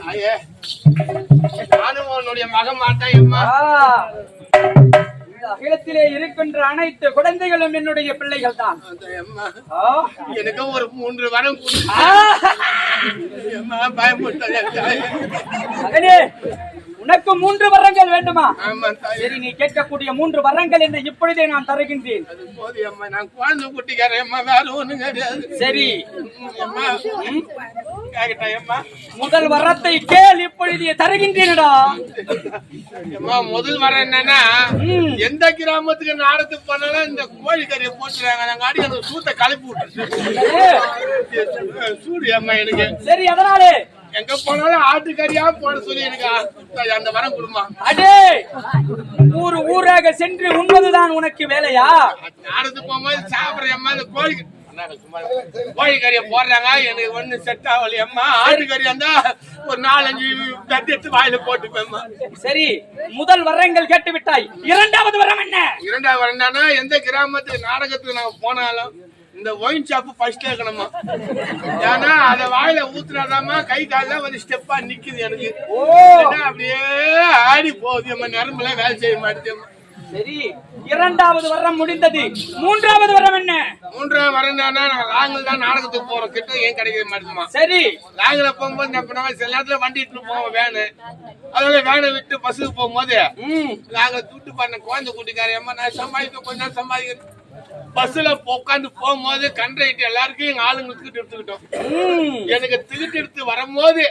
தாயே. நானும் உன்னுடைய மகன் மாட்டேன் அம்மா அகிலத்திலே இருக்கின்ற அனைத்து குழந்தைகளும் என்னுடைய பிள்ளைகள் தான். எனக்கு ஒரு மூன்று வரம் கொடு. உனக்கு மூன்று வரங்கள் வேண்டுமா? சரி நீ கேட்கக்கூடிய மூன்று வரங்கள் என்று இப்பொழுதே நான் தருகின்றேன். சரி. முதல் வரத்தை கேள் இப்பொழுதே தருகின்றேனடா. முதல் வரம் என்னன்னா. எந்த கிராமத்துக்கு நாடத்துக்கு போனாலும் இந்த கோழி கறியை போட்டுறாங்க நாங்க அடி அந்த சூத்தை கலப்பி விட்டுருச்சு சூடு அம்மா எனக்கு. சரி அதனாலே எங்க போனாலும் ஆட்டுக்கறியா போட சொல்லி எனக்கு அந்த வரம் கொடுமா. அடே! ஊர் ஊராக சென்று உண்பதுதான் உனக்கு வேலையா? நாடத்துக்கு போகும்போது சாப்பிடுற அம்மா இந்த கோழி அண்ணா, சும்மா இரு. கோழி கறியை போடுறாங்க. எனக்கு ஒண்ணு செட் ஆகலையே அம்மா. ஆட்டுக்கறி இருந்தா ஒரு நாலஞ்சு எடுத்து வாயில போட்டுப்பேம்மா சரி முதல் வரங்கள் கேட்டு விட்டாய் இரண்டாவது வரம் என்ன? இரண்டாவது வரம் எந்த கிராமத்துக்கு நாடகத்துக்கு நான் போனாலும் இந்த ஒயின் ஷாப் ஃபர்ஸ்ட் இருக்கணுமா? ஏன்னா அத வாயில ஊத்துனாதாம்மா கை கால்லாம் வந்து ஸ்டெப்பா நிக்குது எனக்கு. அப்படியே ஆடி போகுது. அம்மா நரம்புல வேலை செய்ய மாட்டேன் சரி இரண்டாவது வரம் முடிந்தது. மூன்றாவது வரம் என்ன? மூன்றாவது வரம் லாங்கில் தான் நாடகத்துக்கு போறோம் கிட்ட ஏன் கிடைக்க மாட்டேமா சரி. லாங்கில போகும்போது என்ன பண்ணுவாங்க? சில நேரத்துல வண்டி இட்டு போவோம் வேனு அதனால வேனை விட்டு பஸ்ஸுக்கு போகும்போது ம். நாங்க துட்டு பண்ண குழந்தை கூட்டிக்காரி அம்மா நான் சம்பாதிக்க கொஞ்ச நேரம் சம்பாதிக்கிறேன். பஸ்ல உட்காந்து போகும்போது கண்ட்ரைட்டு எல்லாருக்கும் எங்க ஆளுங்களுக்கு திக்கிட்டு எடுத்துக்கிட்டோம். எனக்கு திக்கிட்டு எடுத்து வரும்போது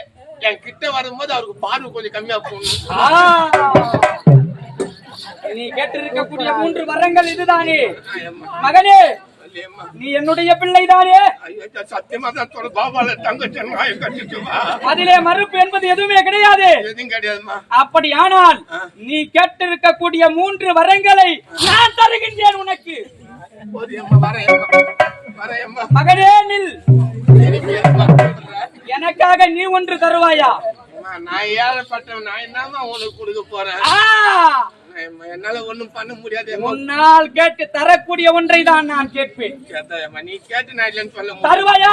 என் கிட்ட வரும்போது அவருக்கு பார்வை கொஞ்சம் கம்மியா போகணும். நீ கேட்டிருக்கக்கூடிய மூன்று வரங்கள் இதுதானே? மகனே. நீ என்னுடைய பிள்ளைதானே? ஐயோ, சத்தியமா தான் சொல்ல பாபால தங்கச்சி அதிலே மறுப்பு என்பது எதுவுமே கிடையாது. கிடையாதுமா அப்படியானால் நீ கேட்டிருக்கக்கூடிய மூன்று வரங்களை நான் தருகின்றேன் உனக்கு. மகனே நில்? எனக்காக நீ ஒன்று தருவாயா? நான் ஏழப்பட்டவன். நான் என்னமா உனக்கு கொடுக்க போறேன்? என்னால ஒண்ணும் பண்ண முடியாது. உன்னால் கேட்டு தரக்கூடிய ஒன்றை தான் நான் கேட்பேன். நீ கேட்டு நான் இல்லைன்னு சொல்ல. தருவாயா?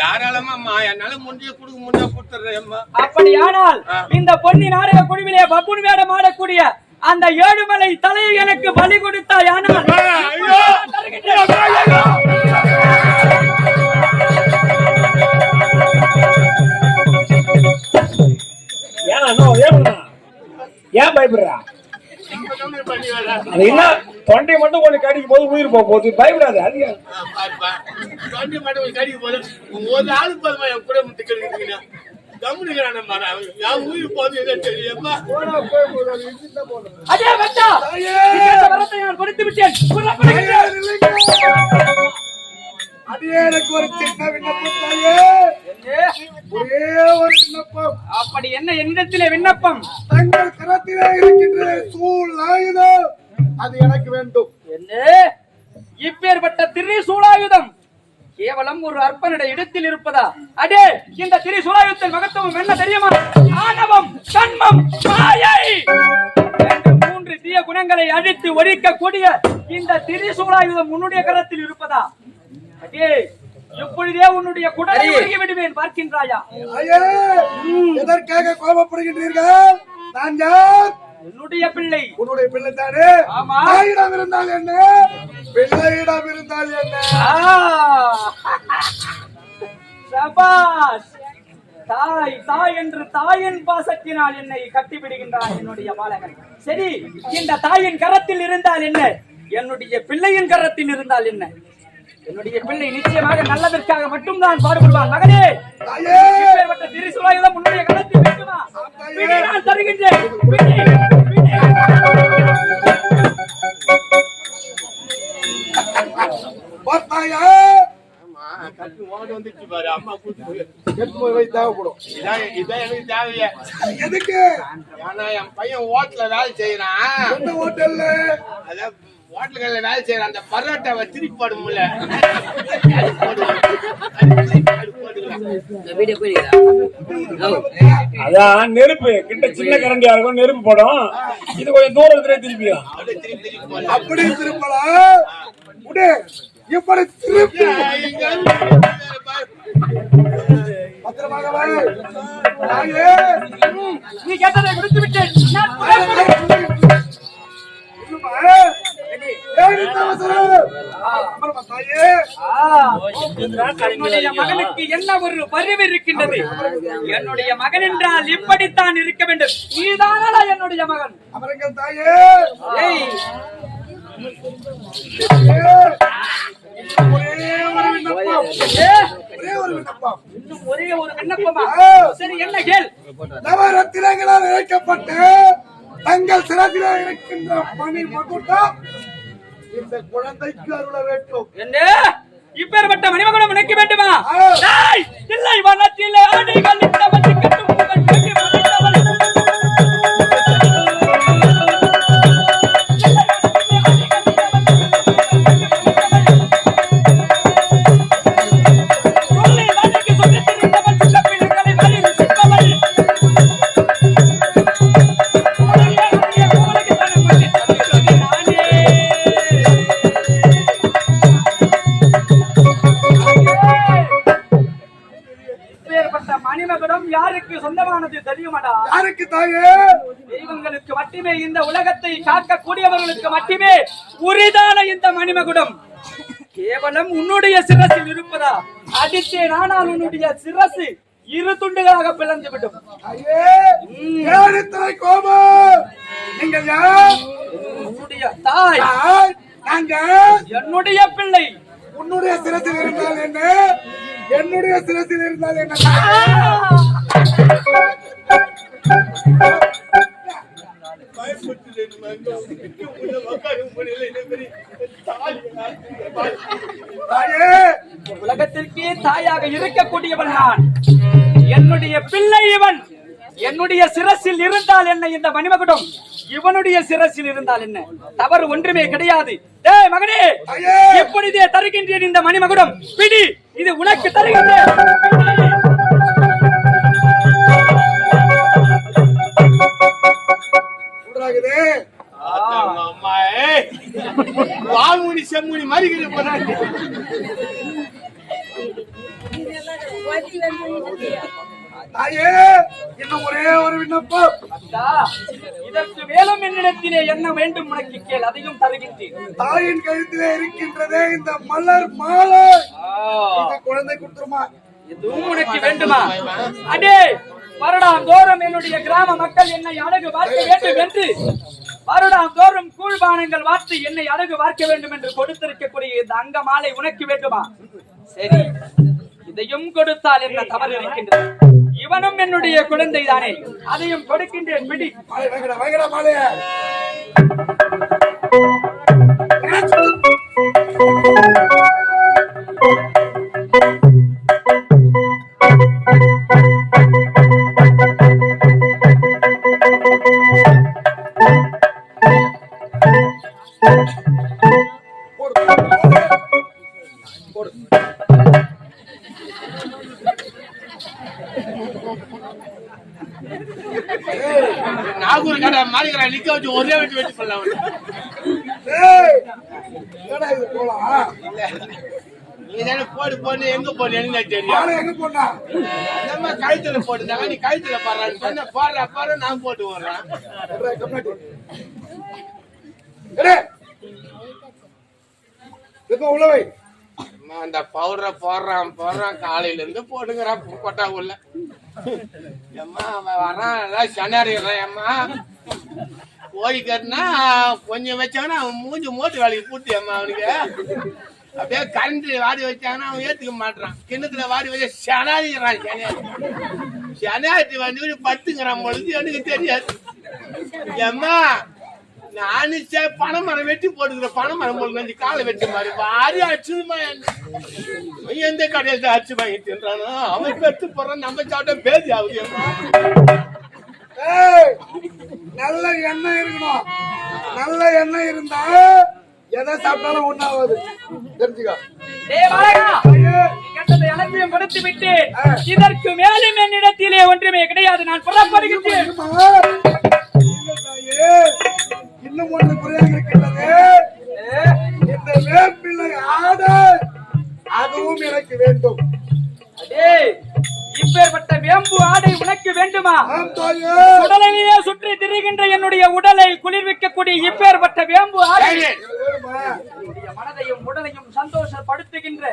தாராளமாம்மா என்னால முடிஞ்ச கொடுக்க முடிஞ்சா கொடுத்துறேன்மா அப்படியானால் இந்த பொன்னி நாடக குழுவிலே பப்புன் வேடம் ஆடக்கூடிய அந்த ஏழுமலை தலையை எனக்கு பலி கொடுத்தாய் ஆனால் ஏன் பயப்படுறா கம்மி பண்ணி வர. அது என்ன தொண்டை மட்டும் கொஞ்சம் கடிக்கும் போது உயிர் போக போகுது பயப்படாது அது. தொண்டி மட்டும் கொஞ்சம் கடிக்க போது, ஒரு ஆளு போதுமா என் கூட முட்டு கடிக்கிறீங்க? கம்முனுக்கிறானேம்மா நான். என் உயிர் போகுது என்னன்னு தெரியுமா? நீ கேட்ட வரத்தை நான் கொடுத்து விட்டேன். அடியேனுக்கு ஒரு சின்ன விண்ணப்பம் தாயே என்னே? ஒரே ஒரு விண்ணப்பம் அப்படி என்ன என்னிடத்திலே விண்ணப்பம் தங்கள் கரத்திலே இருக்கின்ற அது எனக்கு வேண்டும். என்ன? இப்பேற்பட்ட திரிசூலாயுதம். கேவலம் ஒரு அற்பனிட இடத்தில் இருப்பதா? அடே இந்த திரிசூலாயுதத்தின் மகத்துவம் என்ன தெரியுமா? ஆணவம் கண்மம் மாயை! மூன்று தீய குணங்களை அழித்து ஒழிக்கக்கூடிய இந்த திரிசூலாயுதம் உன்னுடைய கரத்தில் இருப்பதா? அடே இப்பொழுதே உன்னுடைய குடலை விடுவேன் பார்க்கின்றாயா? ஐயே எதற்காக கோபப்படுகின்றீர்கள்? நான் யார்? என்னுடைய பிள்ளை. உன்னுடைய பிள்ளை தானே. தாயிடம் இருந்தால் என்ன? பிள்ளையிடம் இருந்தால் என்ன! சபாஷ் தாய் தாய் என்று தாயின் பாசத்தினால் என்னை கட்டிவிடுகின்றான் என்னுடைய பாலகன் சரி இந்த தாயின் கரத்தில் இருந்தால் என்ன? என்னுடைய பிள்ளையின் கரத்தில் இருந்தால் என்ன? என்னுடைய பிள்ளை நிச்சயமாக நல்லதற்காக மட்டும்தான் பாடுபடுவான் மகனே திரிசூலாயுதம் உன்னுடைய கரத்தில் வேண்டுமா பிடி நான் தருகின்றேன். எதுக்கு? என் பையன் ஹோட்டல்ல வேலை செய்யறான் ஹோட்டல்ல அதான் ஹோட்டல்கள்ல வேலை செய்யறான் அந்த பரோட்டாவை திருப்பி போட முடியல அதான் நெருப்பு. கிட்ட சின்ன கரண்டியா இருக்கும் நெருப்பு போடும். இது கொஞ்சம் தூரத்துல திருப்பியும். அப்படி திருப்பலாம். உடே இப்படி திருப்பி. பத்திரமாக நீ கேட்டதை கொடுத்து விட்டேன் மகனுக்கு என்ன ஒரு பரிவு இருக்கின்றது? என்னுடைய மகன் என்றால் இப்படித்தான் இருக்க வேண்டும். நீதானடா என்னுடைய மகன். அமருங்கள் தாயே. ஏய். ஒரே ஒரு விண்ணப்பம் ஒரே ஒரு விண்ணப்பம். இன்னும் ஒரே ஒரு விண்ணப்பமா? சரி என்ன கேள்? நவரத்தினங்களால் இழைக்கப்பட்டு தங்கள் சிறப்பில இருக்கின்ற மணி மகுட்டம் இந்த குழந்தைக்கு அருள வேண்டும். என்ன? இப்பேற்பட்ட மணிமகுடம் நினைக்க வேண்டுமா? இல்லை வனத்திலே அணிகள் இட்டவன் கட்டும் தாயே. தெய்வங்களுக்கு மட்டுமே இந்த உலகத்தை காக்கக்கூடியவர்களுக்கு மட்டுமே உரிதான இந்த மணிமகுடம். கேவலம் உன்னுடைய சிரசில் இருப்பதா? அடித்தேன் ஆனால் உன்னுடைய சிரசு இரு துண்டுகளாக பிளந்து விடும். தாயே கோபம். நீங்கள் யார்? உன்னுடைய தாய். யார்? நாங்க என்னுடைய பிள்ளை. உன்னுடைய சிரசில் இருந்தால் என்ன? என்னுடைய சிரசில் இருந்தால் என்ன? உலகத்திற்கே தாயாக இருக்கக்கூடியவன் நான். என்னுடைய பிள்ளை இவன். என்னுடைய சிரசில் இருந்தால் என்ன இந்த மணிமகுடம்? இவனுடைய சிரசில் இருந்தால் என்ன? தவறு ஒன்றுமே கிடையாது. டேய் மகனே ஐயே! எப்படிதே தருகின்றேன் இந்த மணிமகுடம். பிடி இது உனக்கு தருகின்றேன். வால்முனி செம்முனி தாயே இன்னும் ஒரே ஒரு விண்ணப்பம்? இதற்கு என்னிடத்திலே என்ன வேண்டும் உனக்கு கேள் அதையும் தருகின்றேன். தாயின் கழுத்திலே இருக்கின்றதே இந்த மலர் மாலை. குழந்தை கொடுத்துருமா இதுவும் உனக்கு வேண்டுமா? அடே வருடாம் தோறும் என்னுடைய கிராம மக்கள் என்னை அழகு பார்க்க வேண்டும் என்று. வருடாம் தோறும் கூழ்பானங்கள் வார்த்து என்னை அழகு பார்க்க வேண்டும் என்று கொடுத்திருக்கக்கூடிய இந்த அங்க மாலை உனக்கு வேண்டுமா? சரி இதையும் கொடுத்தால் என்ன தவறு இருக்கின்றது இவனும் என்னுடைய குழந்தை தானே அதையும் கொடுக்கின்றேன். பிடி வாங்கடா வாங்கடா மாலைய. போலாம் தானே போடு போடு. எங்க போடு? எனக்கு தெரியும். எங்க போனா? நம்ம கழுத்துல போட்டுதாங்க நீ கழுத்துல பாடுறான்னு சொன்ன பாடுற பாரு நான் போட்டு வர்றேன். இப்ப அந்த பவுடரை போடுறான் போடுறான் காலையில இருந்து போட்டுக்கிறான் கொட்டா உள்ள. அம்மா அவன் வரான். எல்லாம் சனாரிடுறான் அம்மா. கோழி கட்டினா கொஞ்சம் வச்சாங்கன்னா அவன் மூஞ்சி மூட்டு வேலைக்கு பூட்டி அம்மா அவனுக்கு. அப்படியே கரண்ட் வாடி வச்சாங்கன்னா அவன் ஏத்துக்க மாட்டான் கிண்ணத்துல வாடி வச்சா சனாதிக்கிறான் சனியாரி சனியாத்தி வந்து பத்துங்கிறான் பொழுது எனக்கு தெரியாது. அம்மா நானு சே பணம் மரம் வெட்டி போட்டுக்கிற பணம் மரம் போட்டு நஞ்சு காலை வெட்டி மாதிரி வாரி அடிச்சுமா எந்த கடையில் தான் அடிச்சு வாங்கி அவன் பெற்று போறான் நம்ம சாப்பிட்டா பேதி ஆகுது அம்மா நல்ல எண்ணெய் இருக்கணும். நல்ல எண்ணெய் இருந்தா எதை சாப்பிட்டாலும் ஒண்ணாவது தெரிஞ்சுக்கோ. அனைத்தையும் கொடுத்து விட்டேன். இதற்கு மேலும் என்னிடத்திலே ஒன்றுமே கிடையாது. நான் புறப்படுகின்றேன். இன்னும் ஒன்று குறையாக இருக்கின்றது. இந்த வேப்பிள்ளை ஆடு அதுவும் எனக்கு வேண்டும். அடே. இப்பேற்பட்ட வேண்டுமா? ஆம் தாயே. உடலையே சுற்றி திரிகின்ற என்னுடைய உடலை குளிர்விக்கக்கூடிய இப்பேற்பட்ட வேம்பு ஆடை. மனதையும் உடலையும் சந்தோஷப்படுத்துகின்ற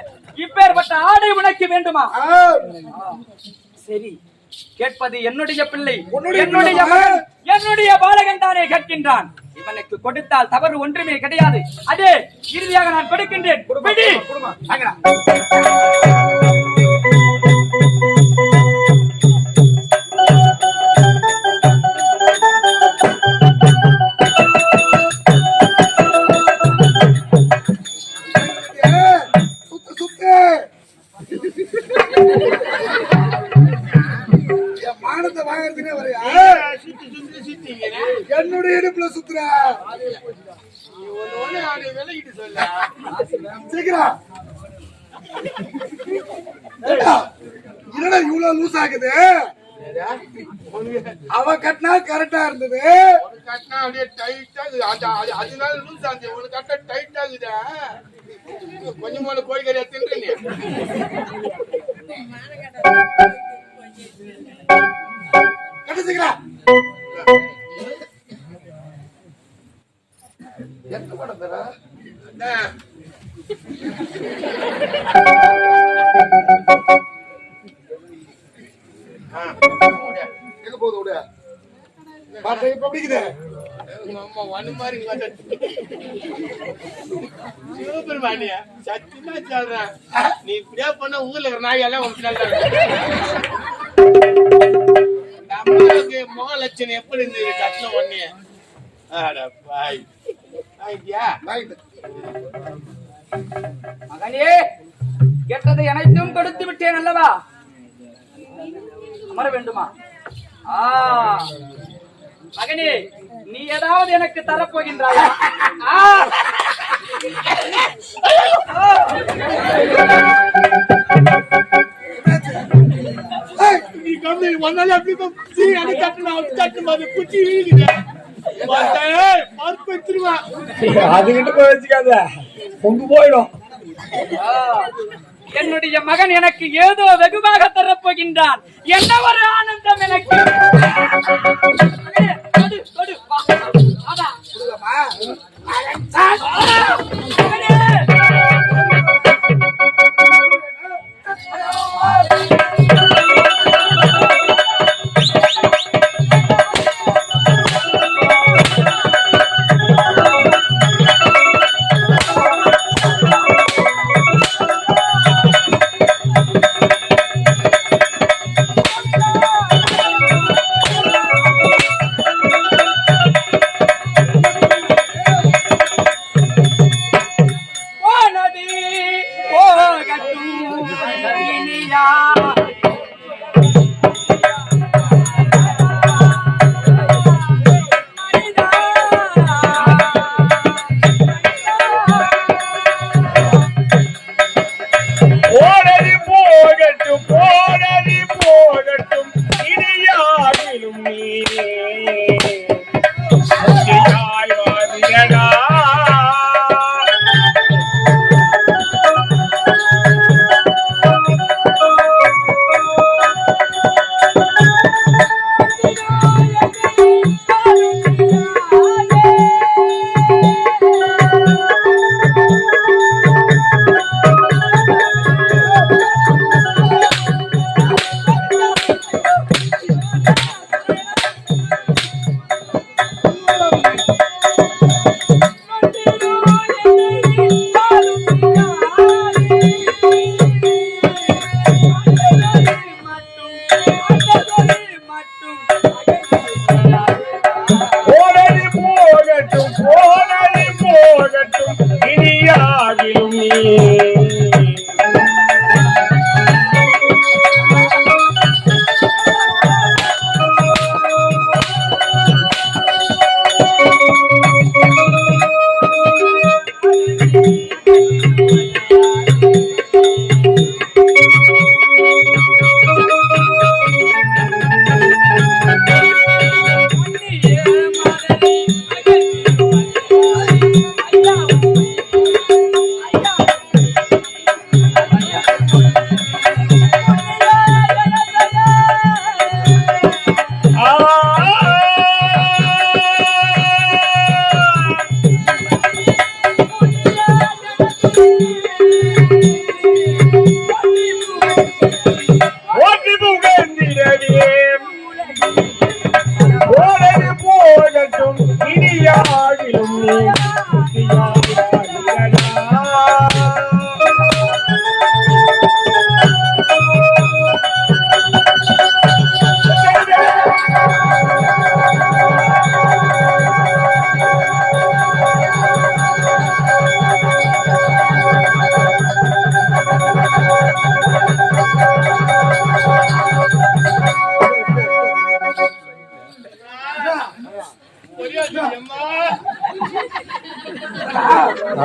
இப்பேற்பட்ட ஆடை உனக்கு வேண்டுமா? சரி. கேட்பது என்னுடைய பிள்ளை. என்னுடைய? மகன். என்னுடைய பாலகன் தானே கேட்கின்றான். இவனுக்கு கொடுத்தால் தவறு ஒன்றுமே கிடையாது. அதே இறுதியாக நான் கொடுக்கின்றேன். உங்க சிவபெருமானியா, சத்தியமா சொல்றேன். நீ இப்படியே பண்ண ஊர்ல இருக்கிற நாய் எல்லாம் உன் பின்னால தான் இருக்கும். எப்படி இருந்தது கட்டின உடனே அட பாய் மகனே கேட்டதை அனைத்தும் கொடுத்து விட்டேன் அல்லவா அமர வேண்டுமா ஆ மகனே நீ ஏதாவது எனக்கு தரப்போகின்றாயா? நீ கம்மி ஒன்னால அப்படி குச்சி அது கட்டின கட்டு மாதிரி குச்சி வீழுது அதுகிட்ட போய் வச்சுக்காத. பொங்கு போயிடும்! என்னுடைய மகன் எனக்கு ஏதோ வெகுவாக தரப்போகின்றான். என்ன ஒரு ஆனந்தம் எனக்கு.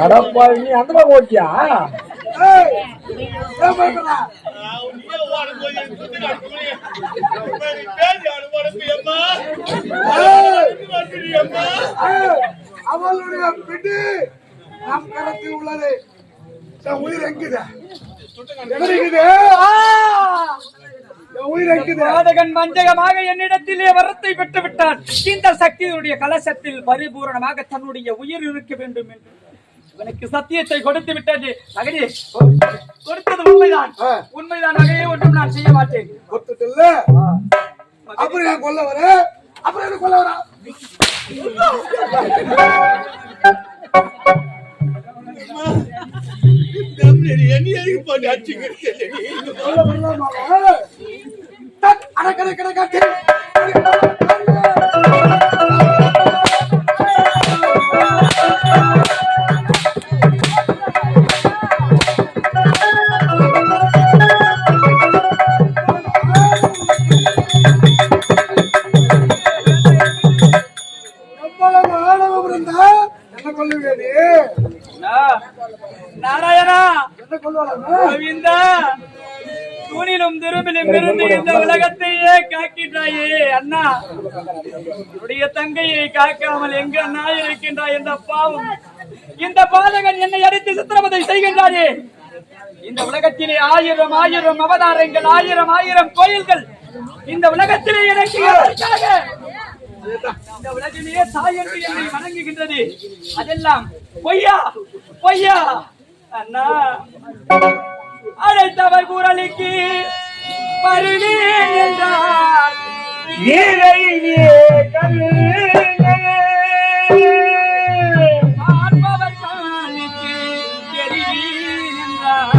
அடப்பா நீ அந்த பக்கம் ஓட்டியா? அவளுடைய பிடி நம் கரத்தில் உள்ளது. உயிர் எங்குது? எங்குது? பாதகன் வஞ்சகமாக என்னிடத்திலே வரத்தை பெற்று விட்டான் இந்த சக்தியுடைய கலசத்தில் பரிபூரணமாக தன்னுடைய உயிர் இருக்க வேண்டும் என்று. இவனுக்கு சத்தியத்தை கொடுத்து விட்டது. மகனே கொடுத்தது உண்மைதான். உண்மைதான். நகையே ஒன்றும் நான் செய்ய மாட்டேன். கொடுத்துட்டுல்ல? அப்புறம் ஏன் கொல்ல வர? அப்புறம் என்ன கொல்ல வர? கொல்ல வரலாமா? டக், நா- நாராயணா என்ன கொல்லுவாங்க கோவிந்தா தூணிலும் திரும்பிலும் இருந்து இந்த உலகத்தையே காக்கின்றாயே அண்ணா. உன்னுடைய தங்கையை காக்காமல் எங்க அண்ணா இருக்கின்றாய் என்ற பாவம். இந்த பாதகன் என்னை அடித்து சித்திரவதை செய்கின்றாயே. இந்த உலகத்திலே ஆயிரம் ஆயிரம் அவதாரங்கள் ஆயிரம் ஆயிரம் கோயில்கள். இந்த உலகத்திலே எனக்கு? இந்த உலகிலேயே தாய் என்று என்னை வணங்குகின்றது. அதெல்லாம் பொய்யா பொய்யா. அண்ணா. அழைத்தவர் குரலுக்கு வருவேன் என்றார். பார்ப்பவர் காணிக்கு தெரிவேன் என்றார்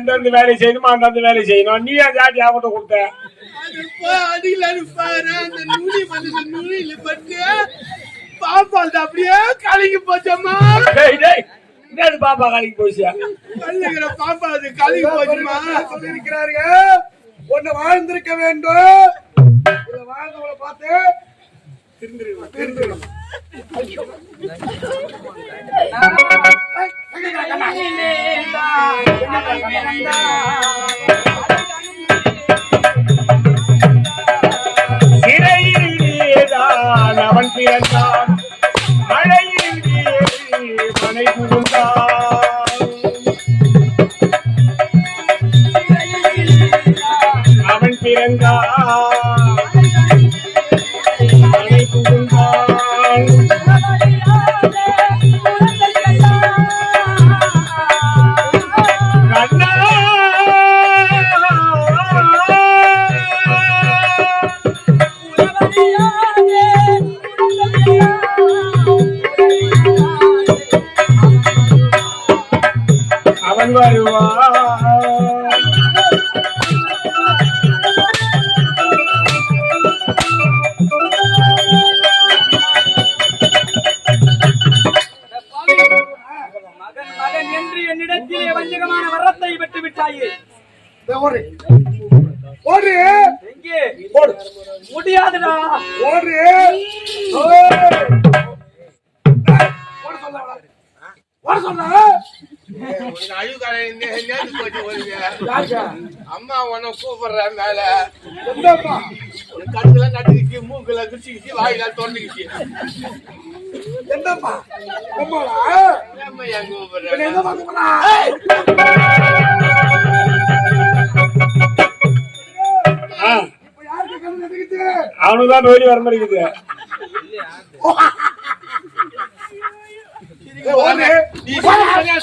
எந்தெந்த வேலை செய்யணுமோ அந்தந்த வேலை செய்யணும். நீ ஏன் ஜாதி ஆகட்டும் கொடுத்த? பாப்பால் அப்படியே கலங்கி போச்சம்மா. டேய் டேய் என்னது பாப்பா காலிக்கு போச்சியா? கல்லுகிற பாப்பா அது கலங்கி போச்சுமா சொல்லியிருக்கிறார்கள் ஒன்னு வாழ்ந்திருக்க வேண்டும். அவன் அம்மா உன கூப்பிடுற மேல. கண்ணுல நட்டுக்கிச்சு மூக்குல குச்சிக்கிச்சு வாயில தொண்டுக்கிச்சு என்னப்பா? அவனுதான் நோய் வர மாட்டேங்குது 我问你，你观察一下石。